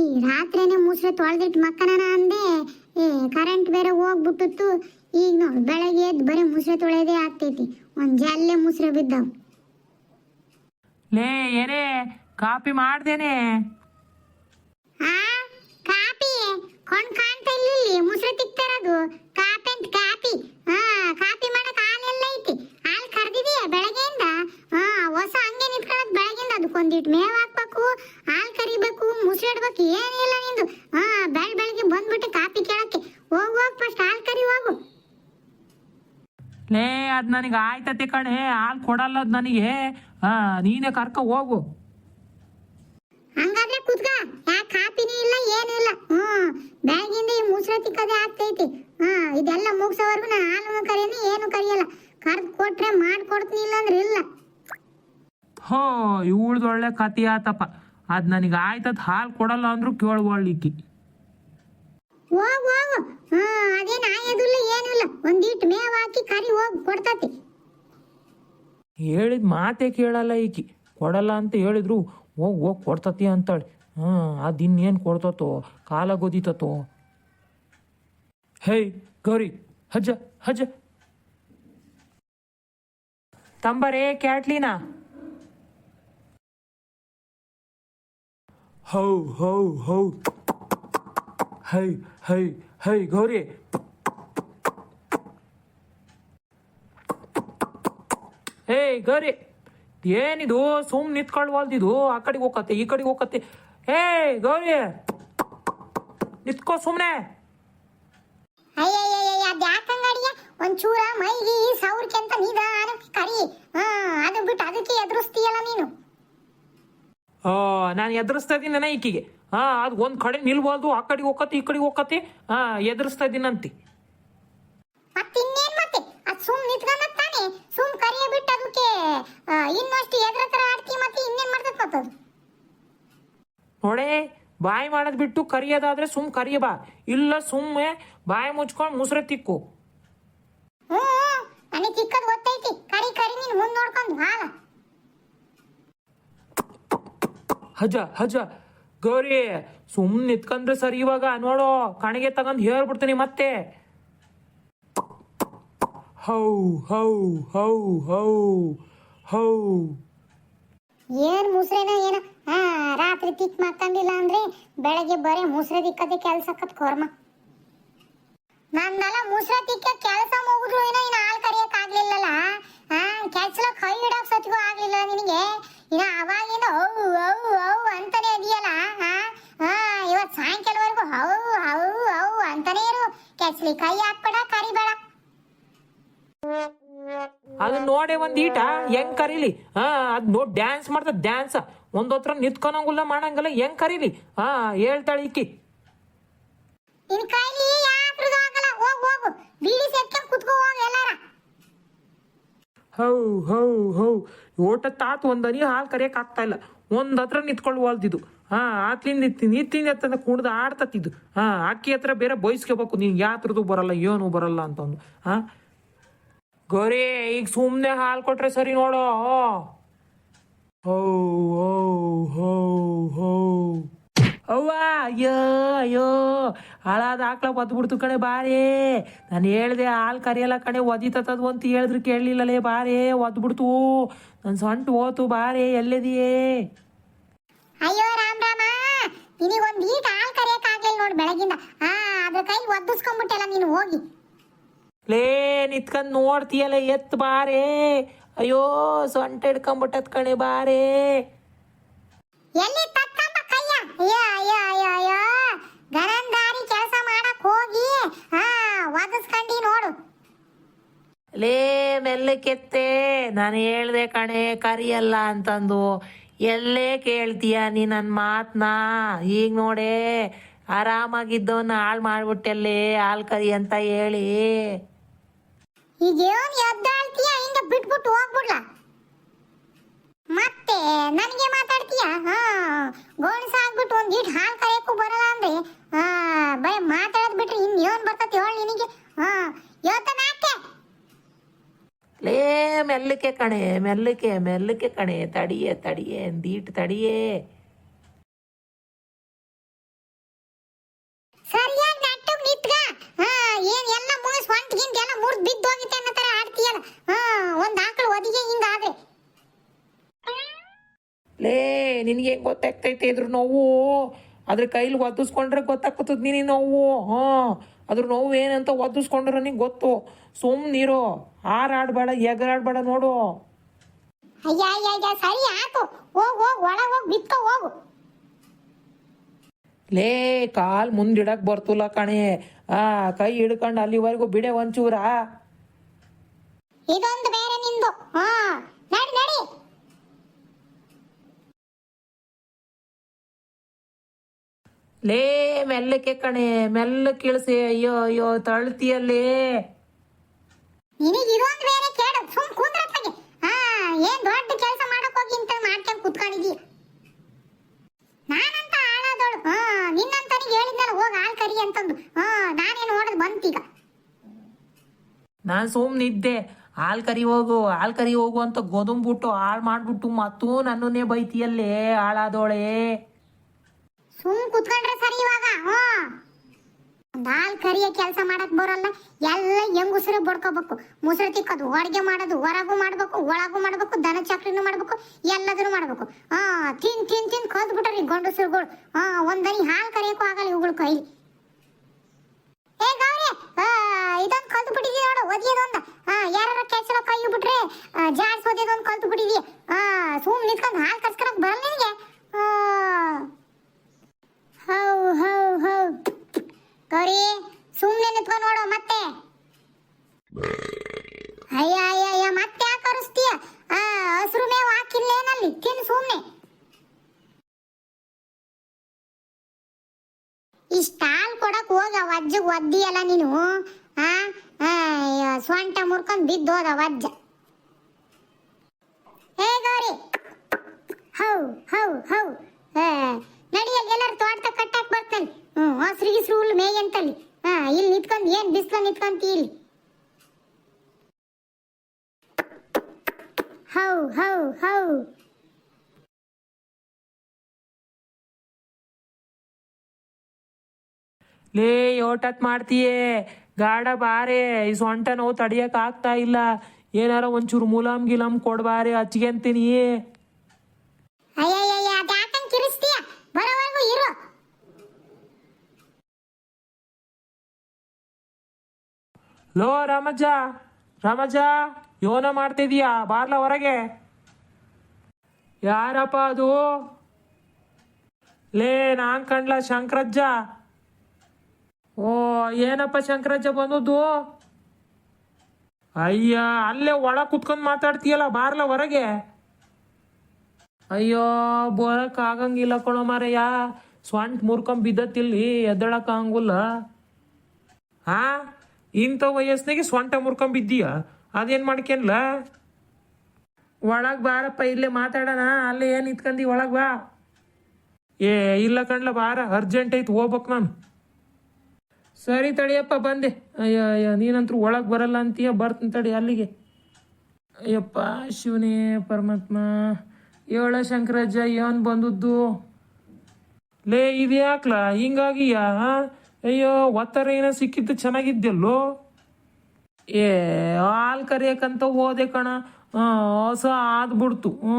ಈ ರಾತ್ರಿನೇ ಮುಸ್ರೆ ತೊಳೆದಿಟ್ಟು ಮಕ್ಕನ ಅಂದೆ ಏ ಕರೆಂಟ್ ಬೇರೆ ಹೋಗ್ಬಿಟ್ಟಿತ್ತು. ಈಗ ನೋಡು ಬೆಳಗ್ಗೆ ಎದ್ದು ಬರೀ ಮುಸ್ರೆ ತೊಳೆಯೋದೇ ಆಗ್ತೈತಿ. ಒಂದ್ ಜಲ್ಲೆ ಮುಸ್ರೆ ಬಿದ್ದವು. ಲೇ ಏನೇ ಕಾಪಿ ಮಾಡ್ದೇನೆ. ಆ ಕಾಪಿ? ಕೊಂಡ್ ಕಾಣ್ತಾ ಇಲ್ಲ ಮುಸ್ರೆ ತಿಕ್ತಾರದು. ಕಾಪಿ ಅಂತ ಕಾಪಿ. ಹಾ ಕಾಪಿ ಮಾಡಕ್ ಹಾಲೆಲ್ಲ ಐತಿ. ಹಾಲ್ ಕರ್ದಿದೀಯ ಬೆಳಗ್ಗೆಯಿಂದ? ಹಾ ಹೊಸ ಹಂಗೆ ನಿಂತ್ಕೊಳ್ಳೋದು ಬೆಳಗ್ಗೆಯಿಂದ ಅದಕ್ಕೊಂದಿಟ್ ಮೇವ್ ಹಾಕ್ಬೇಕು ಹಾಲ್ ಕರಿಬೇಕು ಮುಸ್ರೆ ಇಡ್ಬೇಕು ಏನಿಲ್ಲ ನಿಂದು ಹಾ ಬೆಳ್ ಬೆಳಗ್ಗೆ ಬಂದ್ಬಿಟ್ಟು ಕಾಪಿ ಕೇಳಕ್ಕೆ ಹೋಗ್ ಹೋಗ್ ಫಸ್ಟ್ ಹಾಲ್ ಕರಿ ಹೋಗು ಲೇ ಅದ್ ನನಗೆ ಆಯ್ತತೆ ಕಣೆ ಹಾಲು ಕೊಡಲ್ಲ ಅದ್ ನನಗೆ. ಹಾ ನೀನೇ ಕರ್ಕ ಹೋಗು. ಹಂಗಾದ್ರೆ ಕುತ್ಕ ಯಾಕೆ ಕಾಪಿನೇ ಇಲ್ಲ ಏನೂ ಇಲ್ಲ. ಹ್ಮ್ ಬ್ಯಾಗಿಂದ ಈ ಮುಸ್ರೆ ತಿಕ್ಕದೆ ಆಗ್ತೈತಿ. ಹಾ ಇದೆಲ್ಲ ಮುಗಿಸೋವರೆಗೂ ನಾನು ಹಾಲು ಕರಿಯನಿ ಏನು ಕರಿಯಲ್ಲ. ಕರ್ದು ಕೊಟ್ರೆ ಮಾಡ್ಕೊಡ್ತೀನಿ ಇಲ್ಲ ಅಂದ್ರೆ ಇಲ್ಲ. ಹೋ ಇವಳ್ದು ಒಳ್ಳೆ ಕತಿ ಆತಪ್ಪ. ಅದ್ ನನಗೆ ಆಯ್ತದ ಹಾಲು ಕೊಡಲ್ಲ ಅಂದ್ರು ಕೇಳ್ಗೊಳ್ಳಿಕ್ಕಿ. ಹೋಗ್ ಹೋಗು. ಹಾ ಅದೇನ್ ಆಯೋದಿಲ್ಲ ಏನಿಲ್ಲ. ಇಲ್ಲ ಒಂದೀಟ್ ಮೇವ್ ಹಾಕಿ ಕರಿ ಹೋಗಿ ಕೊಡ್ತತಿ. ಹೇಳಿದ ಮಾತೇ ಕೇಳಲ್ಲ ಈಕಿ. ಕೊಡಲ್ಲ ಅಂತ ಹೇಳಿದ್ರು ಹೋಗ್ ಹೋಗ್ ಕೊಡ್ತತಿ ಅಂತಾಳೆ. ಹಾ ಅದ್ ಇನ್ನೇನ್ ಕೊಡ್ತತೋ ಕಾಲ ಗೊದಿತತೋ. ಹೇಯ್ ಗೌರಿ ಹಜ್ಜ ಹಜ್ಜ. ತಂಬರೇ ಕ್ಯಾಟ್ಲಿನಾ? ಹೌ ಹೌ ಹೌ. ಹೈ ಹೈ ಹೈ ಗೌರಿ. ಹೇ ಗೌರಿ ಏನಿದು ಸುಮ್ ನಿತ್ಕೊಳ್ವಲ್ದಿದು? ಆ ಕಡೆಗೆ ಹೋಗತ್ತೆ ಈ ಕಡೆಗೆ ಹೋಗತ್ತೆ ಹೇ ಗೌರಿ ನಿತ್ಕೋ ಸುಮ್ನೆ. ಒಂಚೂರ ಮೈಗೆ ಸೌರ್ಕೆ ಅಂತ ನಿಧಾನಕ್ಕೆ ಕರಿ. ಹಾ ಅದು ಬಿಟ್ಟು ಅದಕ್ಕೆ ಎದುರಿಸ್ತೀಯಲ್ಲ ನೀನು? ಓ ನಾನು ಎದುರಿಸ್ತಾ ಇದ್ದೀನಿ ಈಕಿಗೆ. ಹಾ ಅದು ಒಂದ್ ಕಡೆ ನಿಲ್ಬಾರ್ದು ಆ ಕಡೆ ಹೋಗತ್ತೆ ಈ ಕಡೆ ಹೋಗತ್ತೆ ಹಾ ಎದುರಿಸ್ತಾ ಇದ್ದೀನಂತಿ ಮತ್ತಿನ್ನೇನ್ ಮತ್ತೆ? ಅದ್ ಸುಮ್ ನಿಂತ್ಕೊಂಡ ತಾನೆ? ಸುಮ್ ಕರಿಯ ಬಿಟ್ಟು ಅದಕ್ಕೆ ಆ, ಇನ್ನಷ್ಟು ಎದ್ರ ತರ ಆಡ್ತಿ ಮತ್ತೆ ಇನ್ನೇನ್ ಮಾಡ್ತದ ಮತ್ತದು ನೋಡೇ ಬಾಯಿ ಮಾಡದ್ ಬಿಟ್ಟು ಕರಿಯೋದಾದ್ರೆ ಸುಮ್ ಕರಿಯ ಬಾ. ಇಲ್ಲ ಸುಮ್ಮನೆ ಬಾಯಿ ಮುಚ್ಕೊಂಡು ಮುಸ್ರೆ ತಿಕ್ಕು. ಹ್ಞೂ ನನಗೆ ಚಿಕ್ಕದ್ ಗೊತ್ತೈತಿ. ಕರಿ ಕರಿ ನೀನ್ ಮುಂದ್ ನೋಡ್ಕೊಂಡು ಹಾಲ ಹಜ ಹಜ. ಗೌರಿ ಸುಮ್ಮನೆ ನಿತ್ಕಂದ್ರೆ ಸರಿ ಇವಾಗ. ನೋಡೋ, ಕಣಿಗೆ ತಗೊಂಡು ಹೇಳ್ಬಿಡ್ತೀನಿ ಮತ್ತೆ. ಹೌ ಹೌ ಹೌ ಹೌ ಹೌ. ಏನ್ ಮುಸ್ರೇನ, ಏನ? ಹಾ ರಾತ್ರಿ ತಿಕ್ ಮಾಡ್ಕೊಂಡಿಲ್ಲ ಅಂದ್ರೆ ಬೆಳಗ್ಗೆ ಬರೀ ಮುಸ್ರೆ ದಿಕ್ಕದೆ ಕೆಲ್ಸ ಕತ್ ಕೊರ್ಮ. ನಂದೆಲ್ಲ ಮುಸ್ರೆ ತಿಕ್ಕ ಕೆಲಸ ಮುಗಿದ್ರು ಏನೋ ಇನ್ನ ಹಾಲ್ ಕರಿಯಕ್ ಆಗ್ಲಿಲ್ಲಲ್ಲ. ಹಾ ಕೆಲ್ಸ ಕೈ ಇಡಕ್ ಸತ್ಗೂ ಆಗ್ಲಿಲ್ಲ ನಿನಗೆ. ಇನ್ನ ಅವಾಗಿಂದ ಹೌ ಹೌ ಹೌ ಅಂತಾನೆ ಇದೆಯಲ್ಲ ಹಾ ಹಾ ಇವತ್ ಸಾಯಂಕಾಲವರೆಗೂ ಹೌ ಹೌ ಹೌ ಅಂತಾನೆ ಇರು ಕೆಚ್ಲಿ ಕೈ ಹಾಕ್ಬೇಡ ಕರಿಬೇಡ ಅದನ್ನ ನೋಡೆ ಒಂದ್ ಈಟ ಹೆಂಗ್ ಕರೀಲಿ? ಹಾ ಅದ್ ನೋಡ್ ಡ್ಯಾನ್ಸ್ ಮಾಡ್ತದ ಡ್ಯಾನ್ಸ್ ಒಂದ್ ಹತ್ರ ನಿತ್ಕೊಳಂಗಿಲ್ಲ ಮಾಡಂಗಿಲ್ಲ ಹೆಂಗ್ ಕರೀಲಿ? ಹಾ ಹೇಳ್ತಾಳೆ ಇಕ್ಕಿ ನಿನ್ ಕೈಲಿ ಯಾಕ್ರದು ಆಗಲ್ಲ ಹೋಗ್ ಹೋಗು. ಬೀಡಿ ಸೆಟ್ಕೊಂಡ್ ಕುತ್ಕೋ ಹೋಗ್ ಎಲ್ಲಾರ. ಹೌ ಹೌ ಹೌ. ಓಟ ತಾತ್ ಒಂದನಿ ಹಾಲು ಕರಿಯಕ್ ಆಗ್ತಾ ಇಲ್ಲ. ಒಂದ್ ಹತ್ರ ನಿಂತ್ಕೊಳ್ಳುವಲ್ದಿದ್ದು ಹಾ ಆತ್ಲಿಂದ ಇತ್ತಿಂದ ಎತ್ತದ ಕುಣ್ದ ಆಡ್ತತ್ತಿದ್ದು ಹಾ, ಅಕ್ಕಿ ಹತ್ರ ಬೇರೆ ಬಯಸ್ಕೋಬೇಕು ನೀನ್ ಯಾತ್ರದ್ದು ಬರಲ್ಲ, ಏನು ಬರಲ್ಲ ಅಂತಂದು. ಹಾ? ಗೌರಿ, ಈಗ ಸುಮ್ನೆ ಹಾಲು ಕೊಟ್ರೆ ಸರಿ ನೋಡೋ. ಹೋ ಹೋ ಹೋ ಹೋ. ಅವ್ವ, ಅಯ್ಯೋ ಅಯ್ಯೋ. ಹಾಳಾದ ಆಕ್ಳ ಬದ್ಬಿಡ್ತು ಕಣೆ ಬಾರೇ. ನಾನು ಹೇಳ್ದೆ ಹಾಲು ಕರಿಯಲ್ಲ ಕಣೆ ಒದಿತದ್ ಅಂತ ಹೇಳಿದ್ರು ಕೇಳಲಿಲ್ಲಲೇ ಬಾರೇ, ಒದ್ಬಿಡ್ತು. ನನ್ನ ಸೊಂಟು ಹೋತು ಬಾರೇ, ಎಲ್ಲಿದೆಯೇ? ಅಯ್ಯೋ ರಾಮ್ ರಾಮ. ನಿನಗೆ ಒಂದು ಈಟ್ ಕರೆಯಕ್ಕಾಗಲಿಲ್ಲ ನೋಡಿ ಆಗ್ಲಿಲ್ಲ ನೋಡ್ ಬೆಳಗಿಂದ. ಆ ಅದ್ರ ಕೈ ಒದ್ದಿಸ್ಕೊಂಡ್ಬಿಟ್ಟೆಲ್ಲ ನೀನು ಹೋಗಿ. ಲೇ ನಿತ್ಕೊಂಡು ನೋಡ್ತೀಯಲ್ಲ ಎತ್ ಬಾರೇ. ಅಯ್ಯೋ ಸೊಂಟ ಹಿಡ್ಕೊಂಬಿಟ್ಟದ್ ಕಣೆ ಬಾರೆ. ಎಲ್ಲಿ ತಕ್ಕಂಬ ಕೈಯ? ಅಯ್ಯೋ ಅಯ್ಯೋ ಅಯ್ಯೋ ಅಯ್ಯೋ. ಗರಂದಾರಿ ಕೆಲಸ ಮಾಡಕ್ ಹೋಗಿ. ಹಾ ಒದಿಸ್ಕೊಂಡಿ ನೋಡು. ಲೇ ಮೆಲ್ಲಕ್ಕೆತ್ತೆ ನಾನು ಹೇಳ್ದೆ ಕಣೆ ಕರಿಯಲ್ಲ ಅಂತಂದು. ಎಲ್ಲೇ ಕೇಳ್ತೀಯ ನೀ ನನ್ನ ಮಾತನ್ನ ಈಗ ನೋಡೆ ಆರಾಮಾಗಿದ್ದವನ್ನ ಹಾಳು ಮಾಡ್ಬಿಟ್ಟೆಲ್ಲೇ, ಹಾಲು ಕರಿ ಅಂತ ಹೇಳಿ. ಈಗ ಏನ್ ಎದ್ದಾಳ್ತೀಯ? ಹಿಂಗ ಬಿಟ್ಬಿಟ್ಟು ಹೋಗ್ಬಿಡ್ಲ? ಮತ್ತೆ ನನಗೆ ಮಾತಾಡ್ತೀಯ? ಹಾ ಗೋಣಿಸ ಆಗ್ಬಿಟ್ಟು ಒಂದ್ ಈಟ್ ಹಾಲ್ ಕರೆಯಕ್ಕೂ ಬರಲ್ಲ ಅಂದ್ರೆ ಹಾ ಬರೀ ಮಾತಾಡೋದ್ ಬಿಟ್ರೆ ಇನ್ ಏನು ಬರ್ತತಿ ಹೇಳಿ ನಿನಗೆ? ಹಾ ಯೋತನ ಲೇ ಮೆಲ್ಲಕೆ ಕಣೆ ಮೆಲ್ಲಕೆ ಮೆಲ್ಲಕೆ ಕಣೆ ತಡಿಯೇ ತಡಿಯೇ ದೀಟ್ ತಡಿಯೇ. ಸರಿಯಾಗಿ ನೆಟ್ಟು ನಿತ್ಗ. ಏನ್ ಎಲ್ಲ ಮುಗಿಸ್ ಹೊಂಟ್ ಗಿಂಟ್ ಎಲ್ಲ ಬಿದ್ದು ಹೋಗಿತ್ತೆ ಅನ್ನೋ ತರ ಒದಿಗೆ ಲೇ ನಿನಗೆ ಗೊತ್ತಾಗ್ತೈತೆ ಇದ್ರ ನೋವು? ಅದ್ರ ಕೈಲಿ ಒದಿಸ್ಕೊಂಡ್ರೆ ಗೊತ್ತಾಗ್ತದ ನೀನು ನೋವು? ಹಾ. ಅದ್ರ ನೋವು ಏನಂತ ಒದ್ದಿಸ್ಕೊಂಡ್ರೆ ನಿಂಗೆ ಗೊತ್ತು. ಸುಮ್ಮನಿರೋ ಹಾರಾಡಬೇಡ ಎಗರಾಡಬೇಡ ನೋಡು. ಅಯ್ಯ ಅಯ್ಯ ಅಯ್ಯ ಸರಿ ಆತು ಹೋಗ್ ಹೋಗ್ ಒಳಗ್ ಹೋಗ್ ಬಿತ್ಕೊ ಹೋಗು. ಲೇ ಕಾಲ್ ಮುಂದಿಡಕ್ ಬರ್ತಲ್ಲ ಕಣೆ. ಆ ಕೈ ಹಿಡ್ಕೊಂಡು ಅಲ್ಲಿವರೆಗೂ ಬಿಡೆ ಒಂಚೂರ. ಇದೊಂದು ಬೇರೆ ನಿಂದು. ಹಾ ನಡಿ ನಡಿ. ಲೇ ಮೆಲ್ಲಕ್ಕೆ ಕಣೆ ಮೆಲ್ಲ ಕೇಳಿಸಿ ಅಯ್ಯೋ ಅಯ್ಯೋ ತಳ್ತಿಯಲ್ಲೇ. ನಾನ್ ಇದೊಂದು ಬೇರೆ ಕೇಳು ಸುಮ್ ಕುಂದ್ರತ್ತಾಗೆ ಹಾ ಏನ್ ದೊಡ್ಡ ಕೆಲಸ ಮಾಡಕ್ ಹೋಗಿ ಅಂತ ಮಾಡ್ಕೊಂಡ್ ಕುತ್ಕೊಂಡಿದೀಯ ನಾನಂತ ಹಾಳಾದೋಳು ಹಾ ನಿನ್ನಂತನಿಗೆ ಹೇಳಿದ್ನಲ್ಲ ಹೋಗಿ ಹಾಲ್ ಕರಿ ಅಂತಂದು. ಹಾ ನಾನೇನು ನೋಡದ್ ಬಂತೀಗ? ನಾನು ಸುಮ್ನಿದ್ದೆ ಹಾಲ್ ಕರಿ ಹೋಗು ಹಾಲ್ ಕರಿ ಹೋಗು ಅಂತ ಗೋದುಂಬಿಟ್ಟು ಹಾಳು ಮಾಡ್ಬಿಟ್ಟು ಮತ್ತೂ ನನ್ನನ್ನೇ ಬೈತಿಯಲ್ಲೇ ಹಾಳಾದೋಳೆ ಸುಮ್ ಕುತ್ಕೊಂಡ್ರೆ ಸರಿ ಇವಾಗ ಹಾ ದಾಲ್ ಕರಿಯ ಕೆಲಸ ಮಾಡಕ್ ಬರಲ್ಲ, ಎಲ್ಲ ಹೆಂಗುಸರು ಬಡ್ಕೋಬೇಕು. ಮುಸುರು ತಿಕ್ಕೋದು, ಅಡ್ಗೆ ಮಾಡೋದು ಹೊರಗೂ ಮಾಡ್ಬೇಕು, ಒಳಗೂ ಮಾಡ್ಬೇಕು, ದನ ಚಕ್ರಿನೂ ಮಾಡ್ಬೇಕು, ಎಲ್ಲದನ್ನು ಮಾಡ್ಬೇಕು. ಹಾ, ತಿನ್ ತಿನ್ ತಿನ್ ಕಲ್ತ್ ಬಿಟ್ರಿ ಗಂಡಸರುಗಳು. ಹಾ ಒಂದನಿ ಹಾಲ್ ಕರಿಯಕ್ಕೂ ಆಗಲ್ಲ ಇವುಗಳ ಕೈ ಏ, ಗೌರಿ ಹಾ ಇದೊಂದ್ ಕಲ್ತು ಬಿಟ್ಟಿದಿ ನೋಡು ಒದಿಯೋದೊಂದ ಹಾ ಯಾರ ಕೆಲ್ಸ ಕೈ ಬಿಟ್ರೆ ಜಾಡ್ಸೋದೇದೊಂದ್ ಕಲ್ತು ಬಿಟ್ಟಿದಿ ಹಾ, ಸುಮ್ ನಿಂತ್ಕೊಂಡ್ ಹಾಲ್ ಕರ್ಸ್ಕೊಳಕ್ ಬರಲ್ಲ ಆ. ಹೌ ಹೌ ಹೌ ಗೌರಿ ಸುಮ್ಮನೆ ನಿಂತ್ಕೊಂಡು ನೋಡು, ಮತ್ತೆ. ಅಯ್ಯ ಅಯ್ಯ ಅಯ್ಯ, ಮತ್ತೆ ಯಾಕೆ ಕರೆಸ್ತೀಯ ಆ, ಹಸಿರು ಮೇವು ಹಾಕಿಲ್ಲೇನಲ್ಲಿ ತಿನ್ನು ಸುಮ್ಮನೆ ಇಷ್ಟ ಹಾಲು ಕೊಡಕ್ ಹೋಗ ವಜ್ಜಗ್ ಒದ್ದಿಯಲ್ಲ ನೀನು? ಆ ಸೊಂಟ ಮುರ್ಕೊಂಡ್ ಬಿದ್ದೋದ ವಜ್ಜ. ಹೇ ಗೌರಿ. ಹೌ ಹೌ ಹೌ ನಡಿಯಲ್ಲಿ ಎಲ್ಲರೂ ತೋಟದ ಕಟ್ಟಾಕ್ ಬರ್ತಾನೆ ಹ್ಞೂ ಹಸ್ರು ಗಿಸ್ರು ಹುಲ್ಲು ಮೇಯ್ ಅಂತಲ್ಲಿ. ಹಾ, ಇಲ್ಲಿ ನಿಂತ್ಕೊಂಡ್, ಏನ್ ಬಿಸ್ಲ ನಿಂತ್ಕೊಂತಿ ಇಲ್ಲಿ ಹೌ ಹೌ ಹೌ. ಲೇ ಓಟತ್ ಮಾಡ್ತೀಯೇ? ಗಾಡ ಬಾರೆ, ಈ ಸೊಂಟ ನೋವು ತಡಿಯಕ್ ಆಗ್ತಾ ಇಲ್ಲ. ಏನಾರ ಒಂಚೂರು ಮುಲಾಮ್ ಗಿಲಾಮ್ ಕೊಡ್ಬಾರೆ ಹಚ್ಗೆ ಲೋ ರಾಮಜ್ಜ ರಾಮಜ್ಜ, ಯೋನ ಮಾಡ್ತಿದೀಯಾ? ಬಾರ್ಲ ಹೊರಗೆ. ಯಾರಪ್ಪ ಅದು? ಲೇ, ನಾನ್ ಕಂಡ್ಲ ಶಂಕರಜ್ಜ. ಓ, ಏನಪ್ಪ ಶಂಕರಜ್ಜ ಬಂದದ್ದು? ಅಯ್ಯ, ಅಲ್ಲೇ ಒಳ ಕುತ್ಕೊಂಡು ಮಾತಾಡ್ತೀಯಲ್ಲ, ಬಾರ್ಲ ಹೊರಗೆ. ಅಯ್ಯೋ, ಬರಕ್ ಆಗಂಗಿಲ್ಲ ಕಣೋ ಮಾರಯ್ಯ. ಸ್ವಂಟ್ ಮುರ್ಕೊಂಡ್ ಬಿದ್ದತ್ತಿಲ್ಲಿ ಎದ್ದಳಕ್ ಆಗಂಗಿಲ್ಲ. ಹಾ ಇಂಥ ವಯಸ್ಸಿನಾಗೆ ಸ್ವಂಟ ಮುರ್ಕೊಂಬಿದ್ದೀಯ ಅದೇನು ಅದೇನ್ ಒಳಗೆ ಬಾರಪ್ಪ ಇಲ್ಲೇ ಮಾತಾಡೋಣ. ಅಲ್ಲೇ ಏನು ಇತ್ಕಂದಿ ಒಳಗೆ ಬಾ. ಏ ಇಲ್ಲ ಕಣ್ಲ ಬಾರ. ಅರ್ಜೆಂಟ್ ಐತೆ ಹೋಗ್ಬೇಕು ನಾನು. ಸರಿ ತಡಿಯಪ್ಪ ಬಂದೆ. ಅಯ್ಯೋ ಅಯ್ಯೋ ನೀನಂತರೂ ಒಳಗೆ ಬರಲ್ಲ ಅಂತೀಯ? ಬರ್ತೀನಿ ತಡಿ ಅಲ್ಲಿಗೆ. ಅಯ್ಯಪ್ಪ ಶಿವನೇ ಪರಮಾತ್ಮ. ಏಳ ಶಂಕರಜ್ಜ ಏನ್ ಬಂದದ್ದು? ಲೇ ಇದು ಹಿಂಗಾಗಿಯಾ ಹಿಂಗಾಗಿಯ ಅಯ್ಯೋ ಒತ್ತರ ಏನೋ ಸಿಕ್ಕಿದ್ದು ಚೆನ್ನಾಗಿದ್ದೆಲ್ಲೋ ಏ, ಹಾಲು ಕರಿಯಕ್ಕಂತ ಹೋದೆ ಕಣ. ಹೊಸ ಆದ್ಬಿಡ್ತು. ಹ್ಞೂ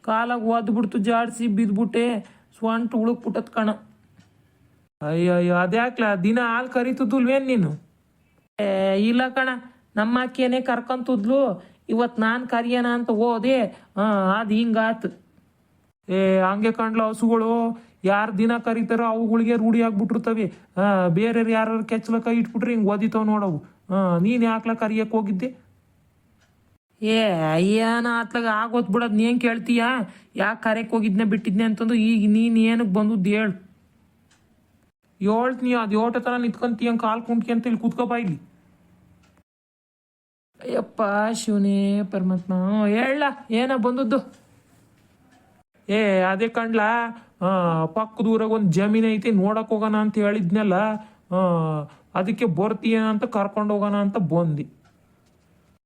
ಕಾಲಾಗ ಒದ್ಬಿಡ್ತು, ಜಾಡ್ಸಿ ಬಿದ್ಬಿಟ್ಟೆ. ಸ್ವಂಟ ಉಳುಕ್ಬಿಟ್ಟದ ಕಣ. ಅಯ್ಯೋ ಅಯ್ಯೋ ಅದ್ಯಾಕ್ಲ? ದಿನ ಹಾಲು ಕರಿತಿದ್ದುಲ್ವೇನ್ ನೀನು? ಏ, ಇಲ್ಲ ಕಣ. ನಮ್ಮ ಅಕ್ಕಿಯೇ ಕರ್ಕೊಂತಿದ್ಲು ಇವತ್ತು ನಾನು ಕರಿಯೋಣ ಅಂತ ಹೋದೆ. ಹಾಂ, ಅದು ಹಿಂಗಾತು. ಏ, ಹಂಗೆ ಕಂಡ್ಲ ಹಸುಗಳು. ಯಾರು ದಿನ ಕರೀತಾರೋ ಅವುಗಳಿಗೆ ರೂಢಿ ಆಗ್ಬಿಟ್ಟಿರ್ತವೆ. ಹಾ ಬೇರೆ ಯಾರು ಕೆಚ್ಚಲಕ ಇಟ್ಬಿಟ್ರೆ ಹಿಂಗೆ ಓದಿತಾವ್ ನೋಡವು. ನೀನು ಯಾಕ್ಲ ಕರಿಯಕ್ಕೆ ಹೋಗಿದ್ದೆ? ಏ, ಅಯ್ಯನ ಆತ್ಲಾಗ ಆಗೋತ್ ಬಿಡೋದು ನೀನ್ ಕೇಳ್ತೀಯಾ? ಯಾಕೆ ಕರೆಕ್ ಹೋಗಿದ್ನೆ, ಬಿಟ್ಟಿದ್ನೆ ಅಂತಂದು ಈಗ ನೀನು ಏನಕ್ಕೆ ಬಂದದ್ದು ಹೇಳು. ಹೇಳ್ತೀನಿ ಅದು ಯೋಟ ಥರ ನಿಂತ್ಕೊಂತೀಯ ಕಾಲು ಕುಂಟ್ಕೊಂತ ಇಲ್ಲಿ ಕೂತ್ಕೋಪ ಇಲ್ಲಿ. ಅಯ್ಯಪ್ಪ, ಶಿವನೇ, ಪರಮಾತ್ಮ ಹೇಳ ಏನ ಬಂದದ್ದು? ಏ, ಅದೇ ಕಣ್ಲಾ ಪಕ್ಕದ ಊರಾಗ ಒಂದು ಜಮೀನ್ ಐತಿ, ನೋಡಕ್ ಹೋಗೋಣ ಅಂತ ಹೇಳಿದ್ನಲ್ಲ ಅದಕ್ಕೆ ಬರ್ತೀಯ ಅಂತ ಕರ್ಕೊಂಡು ಹೋಗೋಣ ಅಂತ ಬಂದಿ.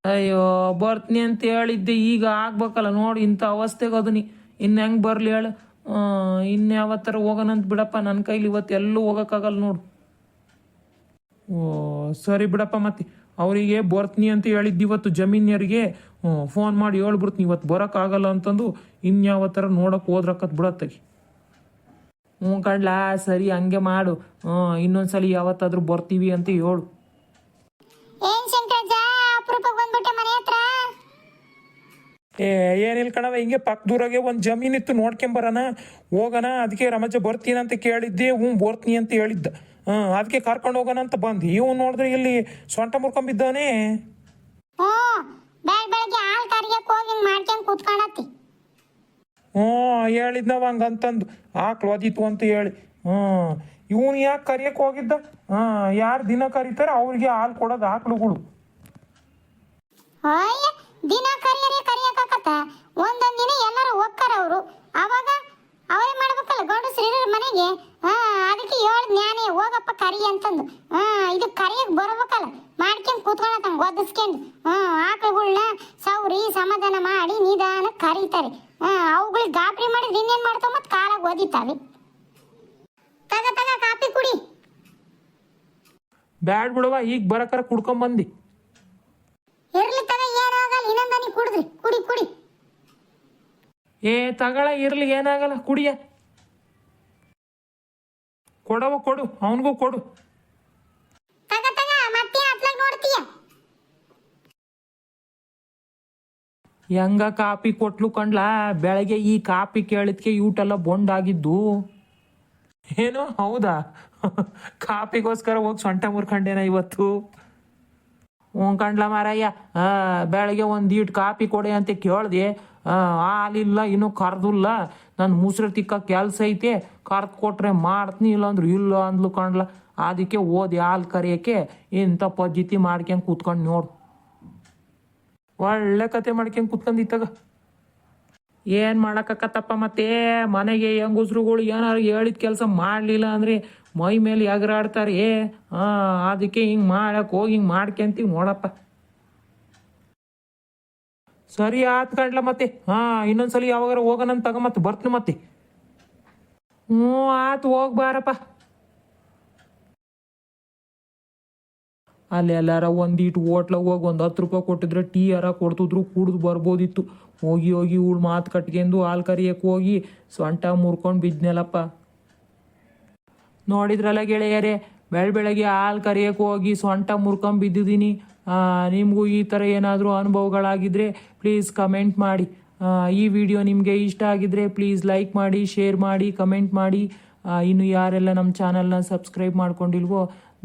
ಅಯ್ಯೋ, ಬರ್ತೀನಿ ಅಂತ ಹೇಳಿದ್ದೆ, ಈಗ ಆಗ್ಬೇಕಲ್ಲ, ನೋಡಿ, ಇಂಥ ಅವಸ್ಥೆಗೆ ಅದನಿ ಇನ್ನು ಹೆಂಗೆ ಬರಲಿ ಹೇಳು. ಇನ್ನು ಯಾವತ್ತರ ಹೋಗೋಣ ಅಂತ ಬಿಡಪ್ಪ ನನ್ನ ಕೈಲಿ ಇವತ್ತು ಎಲ್ಲೂ ಹೋಗೋಕ್ಕಾಗಲ್ಲ ನೋಡು. ಓ, ಸರಿ ಬಿಡಪ್ಪ ಮತ್ತೆ, ಅವರಿಗೆ ಬರ್ತೀನಿ ಅಂತ ಹೇಳಿದ್ದು ಇವತ್ತು ಜಮೀನ್ಯರಿಗೆ ಫೋನ್ ಮಾಡಿ ಹೇಳ್ಬಿಡ್ತೀನಿ ಇವತ್ತು ಬರೋಕ್ಕಾಗಲ್ಲ ಅಂತಂದು ಇನ್ಯಾವತ್ತರ ನೋಡೋಕೆ ಹೋದ್ರಕ್ಕತ್ ಬಿಡತ್ತಾಗಿ ಹ್ಞೂ ಕಣ್ಲಾ ಸರಿ ಹಂಗೆ ಮಾಡು. ಹ್ಞೂ ಇನ್ನೊಂದ್ಸಲಿ ಯಾವತ್ತಾದ್ರೂ ಬರ್ತೀವಿ ಅಂತ ಹೇಳು. ಏ ಏನಿಲ್ಲ ಕಣವ ಹಿಂಗೆ ಪಕ್ಕದೂರಾಗೆ ಒಂದು ಜಮೀನಿತ್ತು ನೋಡ್ಕೊಂಬರೋಣ ಹೋಗೋಣ ಅದಕ್ಕೆ ರಮಜ ಬರ್ತೀನಿ ಅಂತ ಕೇಳಿದ್ದೆ ಹ್ಞೂ ಬರ್ತೀನಿ ಅಂತ ಹೇಳಿದ್ದ. ಹಾಂ ಅದಕ್ಕೆ ಕರ್ಕೊಂಡು ಹೋಗೋಣ ಅಂತ ಬಂದು ಇವು ನೋಡಿದ್ರೆ ಇಲ್ಲಿ ಸೊಂಟ ಮುರ್ಕೊಂಬಿದ್ದಾನೆ. ಹ್ಞೂ ಬೆಳ್ ಬೆಳಗ್ಗೆ ಹಾಲ್ ಕರಿಯಕ್ ಹೋಗಿ ಹಿಂಗ್ ಮಾಡ್ಕೊಂಡ್ ಕೂತ್ಕೊಂಡತ್ತಿ. ಹ್ಞೂ ಹೇಳಿದ್ನವ ಹಂಗಂತಂದು ಆಕ್ಳು ಓದಿತ್ತು ಅಂತ ಹೇಳಿ. ಹ್ಮ್ ಇವನು ಯಾಕೆ ಕರಿಯಕ್ಕೆ ಹೋಗಿದ್ದ? ಹಾಂ ಯಾರು ದಿನ ಕರೀತಾರೆ ಅವ್ರಿಗೆ ಹಾಲು ಕೊಡೋದು ಆಕ್ಳುಗಳು ಅಯ್ಯ ದಿನ ಕರಿಯರೆ ಕರಿಯಕ್ಕಾಗತ್ತ ಒಂದೊಂದ್ ದಿನ ಎಲ್ಲಾರು ಹೋಗ್ತಾರ ಅವರು. ಅವಾಗ ಅವರೇ ಮಾಡ್ಬೇಕಲ್ಲ ಗಂಡಸ್ರು ಮನೆಗೆ? ಹಾ ಅದಕ್ಕೆ ಹೇಳ್ ಜ್ಞಾನಿ ಹೋಗಪ್ಪ ಕರಿ ಅಂತಂದು. ಹಾ ಇದು ಕರಿಯಕ್ ಬರ್ಬೇಕಲ್ಲ. ಮಾಡ್ಕೊಂಡ್ ಕೂತ್ಕೊಳತಂಗ ಒದಿಸ್ಕೊಂಡು ಹಾ ಕರೀತಾರೆ ಅವುಗಳಿಗೆ ಗಾಬರಿ ಮಾಡಿದ್ರೆ ಇನ್ನೇನ್ ಮಾಡ್ತಾವ ಮತ್ತೆ ಕಾಲಾಗ ಓದಿತಾವೆ. ತಗ ತಗ ಕಾಪಿ ಕುಡಿ. ಬ್ಯಾಡ್ ಬಿಡವ ಈಗ ಬರಕರ ಬಂದಿ. ಇರ್ಲಿ ತಗ ಏನಾಗಲ್ಲ ಇನ್ನೊಂದನಿ ಕುಡಿದ್ರಿ. ಕುಡಿ ಕುಡಿ. ಏ ತಗಳ ಇರ್ಲಿ ಏನಾಗಲ್ಲ ಕುಡಿಯ. ಕೊಡವ ಕೊಡು ಅವನಿಗೂ ಕೊಡು ತಗ ತಗ ಮತ್ತೆ ಅತ್ಲಾಗ ನೋಡ್ತೀಯ ಹೆಂಗ ಕಾಪಿ ಕೊಟ್ಲು ಕಂಡ್ಲ? ಬೆಳಗ್ಗೆ ಈ ಕಾಪಿ ಕೇಳಿದ್ಕೆ ಯೂಟೆಲ್ಲ ಬೊಂಡಾಗಿದ್ದು. ಏನು ಹೌದಾ? ಕಾಪಿಗೋಸ್ಕರ ಹೋಗಿ ಸೊಂಟ ಮುರ್ಕಂಡೇನ ಇವತ್ತು? ಹ್ಞೂ ಕಂಡ್ಲ ಮಾರಯ್ಯ ಬೆಳಗ್ಗೆ ಒಂದು ಈಟ್ ಕಾಪಿ ಕೊಡಿ ಅಂತ ಕೇಳ್ದೆ. ಹಾಲಿಲ್ಲ, ಇನ್ನೂ ಕರ್ದಿಲ್ಲ. ನನ್ನ ಮುಸ್ರು ತಿಕ್ಕ ಕೆಲಸ ಐತೆ. ಕರ್ದು ಕೊಟ್ರೆ ಮಾಡ್ತೀನಿ, ಇಲ್ಲಾಂದ್ರೆ ಇಲ್ಲ ಅಂದ್ಲು ಕಂಡ್ಲ. ಅದಕ್ಕೆ ಓದಿ ಹಾಲು ಕರಿಯಕ್ಕೆ ಇಂಥ ಪದ್ಧತಿ ಮಾಡ್ಕೊಂಡು ಕೂತ್ಕೊಂಡು ನೋಡು. ಒಳ್ಳೆ ಕತೆ ಮಾಡ್ಕೊಂಡು ಕುತ್ಕೊಂಡಿತ್ತಾಗ ಏನು ಮಾಡೋಕ್ಕತ್ತಪ್ಪ ಮತ್ತೆ? ಮನೆಗೆ ಹೆಂಗುಸ್ರುಗಳು ಏನಾದ್ರು ಹೇಳಿದ ಕೆಲಸ ಮಾಡಲಿಲ್ಲ ಅಂದರೆ ಮೈ ಮೇಲೆ ಎಗರಾಡ್ತಾರೆ. ಹಾಂ ಅದಕ್ಕೆ ಹಿಂಗೆ ಮಾಡಕ್ಕೆ ಹೋಗಿ ಹಿಂಗೆ ಮಾಡ್ಕೊಂತೀವಿ ನೋಡಪ್ಪ. ಸರಿ ಆತ್ ಕಂಡ್ಲ ಮತ್ತೆ. ಹಾಂ, ಇನ್ನೊಂದ್ಸಲಿ ಯಾವಾಗಾರ ಹೋಗೋಣ ತಗ ಮತ್ತೆ ಬರ್ತೀನಿ ಮತ್ತೆ. ಹ್ಞೂ ಆತು ಹೋಗ್ಬಾರಪ್ಪ. ಅಲ್ಲಿ ಎಲ್ಲಾರ ಒಂದೀಟು ಹೋಟ್ಲಾಗ ಹೋಗಿ ಒಂದು ಹತ್ತು ರೂಪಾಯಿ ಕೊಟ್ಟಿದ್ರೆ ಟೀ ಯಾರ ಕೊಡ್ತಿದ್ರು ಕುಡ್ದು ಬರ್ಬೋದಿತ್ತು. ಹೋಗಿ ಹೋಗಿ ಇವಳು ಮಾತು ಕಟ್ಕೊಂಡು ಹಾಲು ಕರಿಯಕ್ಕೆ ಹೋಗಿ ಸೊಂಟ ಮುರ್ಕೊಂಡು ಬಿದ್ನಲ್ಲಪ್ಪ ನೋಡಿದ್ರಲ್ಲ ಗೆಳೆಯರೇ, ಬೆಳ ಬೆಳಗ್ಗೆ ಹಾಲು ಕರಿಯಕ್ಕೆ ಹೋಗಿ ಸೊಂಟ ಮುರ್ಕೊಂಡು ಬಿದ್ದಿದ್ದೀನಿ ನಿಮಗೂ ಈ ಥರ ಏನಾದರೂ ಅನುಭವಗಳಾಗಿದ್ದರೆ ಪ್ಲೀಸ್ ಕಮೆಂಟ್ ಮಾಡಿ. ಈ ವಿಡಿಯೋ ನಿಮಗೆ ಇಷ್ಟ ಆಗಿದ್ರೆ ಪ್ಲೀಸ್ ಲೈಕ್ ಮಾಡಿ ಶೇರ್ ಮಾಡಿ ಕಮೆಂಟ್ ಮಾಡಿ. ಇನ್ನು ಯಾರೆಲ್ಲ ನಮ್ಮ ಚಾನಲ್ನ ಸಬ್ಸ್ಕ್ರೈಬ್ ಮಾಡ್ಕೊಂಡಿಲ್ವೋ